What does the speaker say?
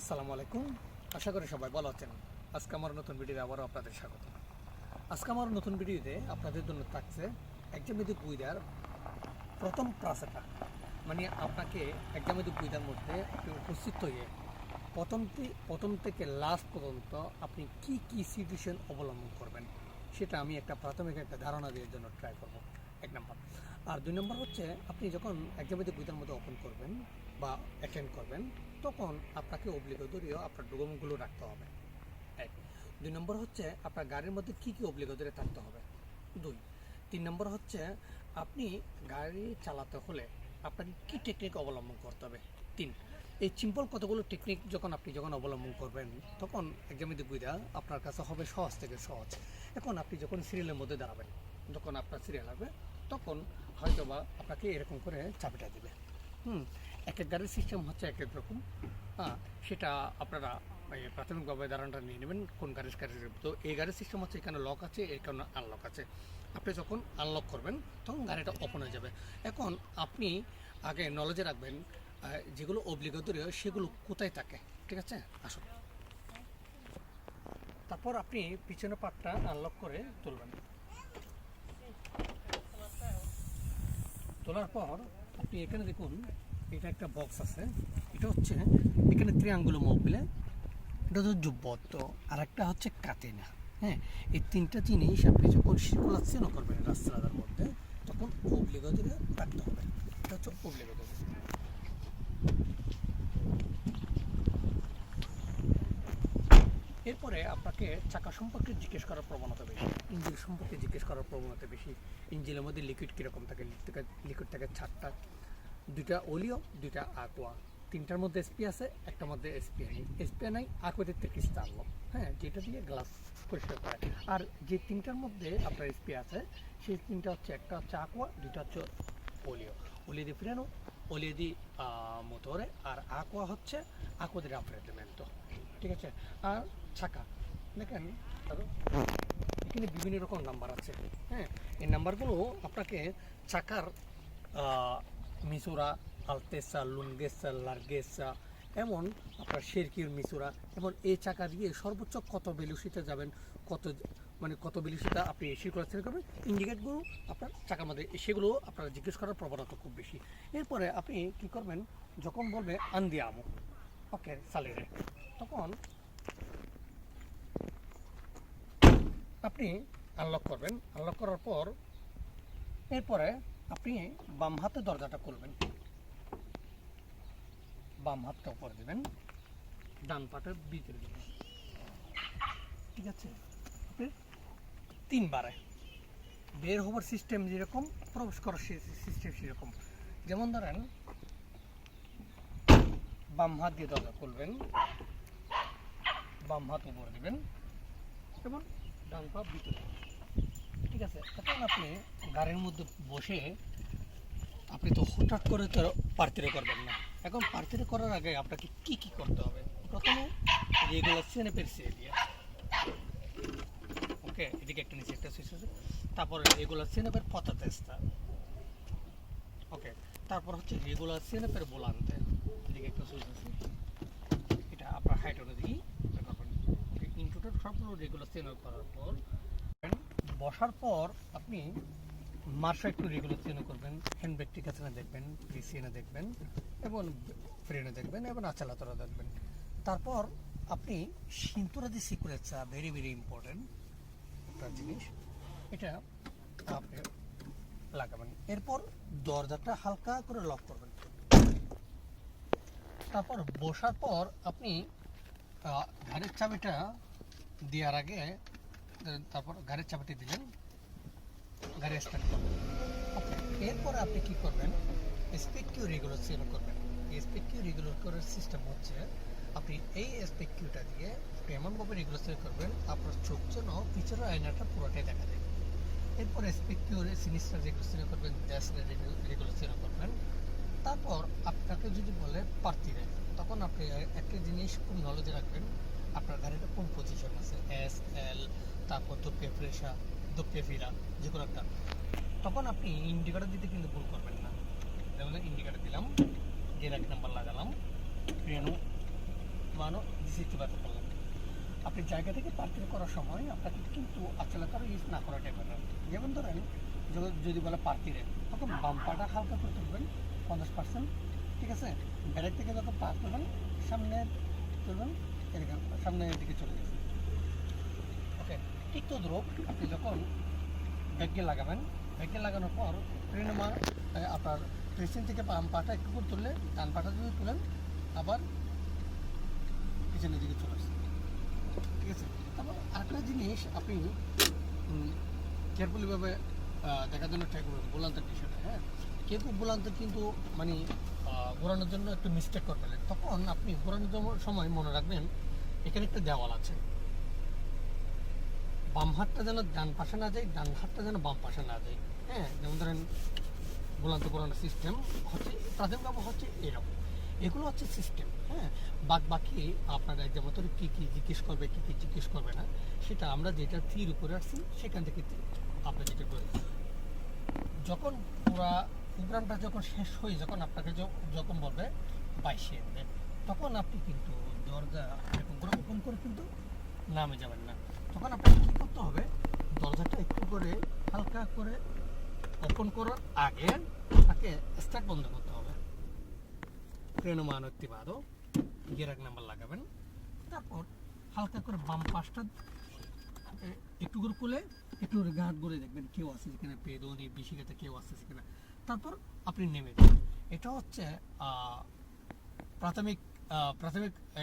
আসসালামু আলাইকুম। আশা করি সবাই ভালো আছেন। আজকে আমার নতুন ভিডিওতে আবারও আপনাদের স্বাগত। আজকে আমার নতুন ভিডিওতে আপনাদের জন্য থাকছে একজামিদি বুইদার প্রথম প্রাসাটা। মানে আপনাকে একজামিদি বুইদার মধ্যে আপনি উপস্থিত হয়ে প্রথম প্রথম থেকে লাস্ট পর্যন্ত আপনি কি কি সিচুয়েশন অবলম্বন করবেন, সেটা আমি একটা প্রাথমিক একটা ধারণা দেওয়ার জন্য ট্রাই করব। এক নম্বর আর দুই নম্বর হচ্ছে, আপনি যখন একজামিদি বুইদার মধ্যে ওপেন করবেন বা অ্যাটেন্ড করবেন, তখন আপনাকে অব্লিগতরীয় আপনার ডকুমেন্টগুলো রাখতে হবে। এক। দুই নম্বর হচ্ছে, আপনার গাড়ির মধ্যে কী কী অব্লিগতরি থাকতে হবে? দুই। তিন নম্বর হচ্ছে, আপনি গাড়ি চালাতে হলে আপনাকে কী টেকনিক অবলম্বন করতে হবে? তিন। এই সিম্পল কতগুলো টেকনিক যখন আপনি যখন অবলম্বন করবেন, তখন একজামিতে বুঝা আপনার কাছে হবে সহজ থেকে সহজ। এখন আপনি যখন সিরিয়ালের মধ্যে দাঁড়াবেন যখন আপনার সিরিয়াল হবে তখন হয়তোবা আপনাকে এরকম করে চাবিটা দেবে। হুম, এক এক গাড়ির সিস্টেম হচ্ছে এক এক রকম। হ্যাঁ সেটা আপনারা প্রাথমিকভাবে ধারণাটা নিয়ে নেবেন কোন গাড়ির গাড়ির তো এই গাড়ির সিস্টেম হচ্ছে এখানে লক আছে এখানে আনলক আছে। আপনি যখন আনলক করবেন, তখন গাড়িটা ওপেন হয়ে যাবে। এখন আপনি আগে নলেজে রাখবেন যেগুলো অব্লিগতরীয় সেগুলো কোথায় থাকে? ঠিক আছে? আসুন। তারপর আপনি পিছনের পাটটা আনলক করে তুলবেন। তোলার পর আপনি এখানে দেখুন, এটা একটা বক্স আছে। এটা হচ্ছে এখানে ত্রিয়াঙ্গুলো মোবিলে এটা হচ্ছে যুবত্ব আর একটা হচ্ছে কাতেনা। হ্যাঁ এই তিনটা জিনিস আপনি যখন সিকুলাসিন করবেন রাস্তার মধ্যে, তখন অব্লিগতরে রাখতে হবে। এটা হচ্ছে অব্লিগতরে এরপরে আপনাকে চাকা সম্পর্কে জিজ্ঞেস করার প্রবণতা বেশি। ইঞ্জিন সম্পর্কে জিজ্ঞেস করার প্রবণতা বেশি। ইঞ্জিনের মধ্যে লিকুইড কীরকম থাকে? লিকুইড থাকে ছাড়টা দুইটা ওলিও দুইটা আকোয়া তিনটার মধ্যে এসপি আছে, একটার মধ্যে এসপি নেই। এসপি নাই আকোয়াতে তেত্রিশটা আনলো হ্যাঁ যেটা দিয়ে গ্লাস পরিষ্কার করে। আর যে তিনটার মধ্যে আপনার এসপি আছে, সেই তিনটা হচ্ছে একটা হচ্ছে আকোয়া দুইটা হচ্ছে ওলিও ওলিও দিয়ে ফিরানো ওলিও দি মোটরে আর আকোয়া হচ্ছে আকোয়া দিয়ে রাফ্রেজমেন্ট ঠিক আছে? আর ছাকা। দেখেন এখানে বিভিন্ন রকম নাম্বার আছে হ্যাঁ? এই নাম্বারগুলো আপনাকে চাকার মিসুরা, আলতেসা লুনগেসা লার্গেসা, এমন আপনার শেরকির মিসুরা এবং এই চাকা দিয়ে সর্বোচ্চ কত বেলুসিতে যাবেন, কত মানে কত বেলুসিটা আপনি সিরকুলার করবেন ইন্ডিকেটগুলো আপনার চাকার মধ্যে, সেগুলো আপনার জিজ্ঞেস করার প্রবণতা খুব বেশি। এরপরে আপনি কি করবেন, যখন বলবে আন্দিয়ামো ওকে সালেরে তখন আপনি আনলক করবেন। আনলক করার পর এরপরে আপনি বাম হাতে দরজাটা খুলবেন। বাম হাতটা উপর দেবেন। ডান পাটা ভিতরে দেবেন। ঠিক আছে? আপনি তিনবারে বের হবার সিস্টেম যেরকম, প্রবেশ করার সিস্টেম সেরকম। যেমন ধরেন বাম হাত দিয়ে দরজা খুলবেন। বাম হাত উপরে দেবেন। এবং ডান পা ভিতরে। ঠিক আছে? এখন আপনি গাড়ির মধ্যে বসে আপনি তো হঠাৎ করে তো পার্থিরে করবেন না। এখন পার্থিরে করার আগে আপনাকে কি কি করতে হবে? প্রথমে রেগুলার সেনেপের সে দিয়ে। ওকে? এদিকে একটা নিচে একটা সুইচ আছে। তারপরে রেগুলার সেনেপের পতা ওকে? তারপর হচ্ছে রেগুলার সেনেপের বোলান্তে এদিকে একটা সুইচ আছে। এটা আপনার হাইট অনুযায়ী ইনটুটার সবগুলো রেগুলার সেনেপ করার পর, বসার পর আপনি মার্শা একটু রেগুলার চেনে করবেন। হ্যান্ডব্রেক ঠিক আছে না দেখবেন পিসিএনে দেখবেন, এবং ফ্রেনে দেখবেন, এবং আচালাতরা দেখবেন। তারপর আপনি সিন্তুরা যে সিকুরেন্সা ভেরি ভেরি ইম্পর্টেন্ট একটা জিনিস, এটা আপনি লাগাবেন। এরপর দরজাটা হালকা করে লক করবেন। তারপর বসার পর আপনি ঘাড়ের চাবিটা দেওয়ার আগে তারপর ঘাড়ের চাবিটি দিলেন গাড়ি স্টার্ট করবেন এরপরে আপনি কি করবেন? স্পিড কিউ রেগুলার সেল করবেন। স্পিড কিউ রেগুলার করার সিস্টেম হচ্ছে, আপনি এই স্পিড কিউটা দিয়ে এমনভাবে রেগুলার সেল করবেন, আপনার চোখ যেন পিছনের আয়নাটা পুরোটাই দেখা যায়। এরপরে স্পিড কিউ সিনিসটা রেগুলার সেল করবেন ড্যাশটা রেগুলার সেল করবেন। তারপর আপনাকে যদি বলে পার্টিরে তখন আপনি একটা জিনিস খুব নলেজে রাখবেন। আপনার গাড়িটা কোন পজিশন আছে? এস এল তারপর দোপে ফ্রেশা দোপে ফিরা যে কোনো একটা। তখন আপনি ইন্ডিকেটার দিতে কিন্তু ভুল করবেন না। যেমন ইন্ডিকেটার দিলাম গিয়ে এক নাম্বার লাগালাম ফ্রেনো বা মানো ডিসিটিভাবে করলাম। আপনি জায়গা থেকে পার্কিং করার সময় আপনাকে কিন্তু আচলাকার ইউজ না করাটাই বেটার যেমন ধরেন, যদি- বলে পার্কিংয়ে তখন বাম পাটা হালকা করে তুলবেন। পঞ্চাশ পার্সেন্ট ঠিক আছে? ব্যারেক থেকে যখন পার করবেন সামনে তুলবেন এরকম সামনের দিকে চলে গেছে ওকে, ঠিক তো দ্রুপ আপনি যখন ব্যাগে লাগাবেন ব্যাগে লাগানোর পর ট্রেনমা আপনার ট্রেসিং থেকে বাম পাটা একটু করে তুললে, ডান পাটা যদি তুলেন, আবার পিছনের দিকে চলে আসছে ঠিক আছে? তারপর আরেকটা জিনিস আপনি কেয়ারফুলিভাবে দেখার জন্য ট্রাই করবেন বোলান্তের বিষয়টা হ্যাঁ? কেউ বোলান্তের কিন্তু মানে ঘোরানোর জন্য একটু মিস্টেক করে ফেলেন। তখন আপনি ঘোরানোর সময় মনে রাখবেন, এখানে একটা দেওয়াল আছে। বাম হাতটা যেন ডান পাশে না যায়, ডান হাতটা যেন বাম পাশে না যায়। হ্যাঁ যেমন ধরেন বলান্ত করানোর সিস্টেম হচ্ছে প্রাথমিকভাবে হচ্ছে এরকম। এগুলো হচ্ছে সিস্টেম হ্যাঁ। বাদ বাকি আপনারা যেমন ধরে কী কী জিজ্ঞেস করবে, কী কী জিজ্ঞেস করবে না, সেটা আমরা যেটা থির উপরে আসছি সেখান থেকে আমরা যেটা করি যখন পুরা প্রোগ্রামটা যখন শেষ হয়ে যখন আপনাকে যখন বলবে বাইশে এমবে তখন আপনি কিন্তু দরজা এরকম করে ওপেন করে কিন্তু নামে যাবেন না। তখন আপনাকে কী করতে হবে? দরজাটা একটু করে হালকা করে ওপেন করার আগে তাকে স্টার্ট বন্ধ করতে হবে। ট্রেন মানতি বাদও গিয়ার নাম্বার লাগাবেন। তারপর হালকা করে বাম পাশটা একটু করে খুলে, একটু গাঁট করে দেখবেন কেউ আছে সেখানে পেদনি বেশি গেতে কেউ আছে সেখানে তারপর আপনি নেমে এটা হচ্ছে প্রাথমিক প্রাথমিক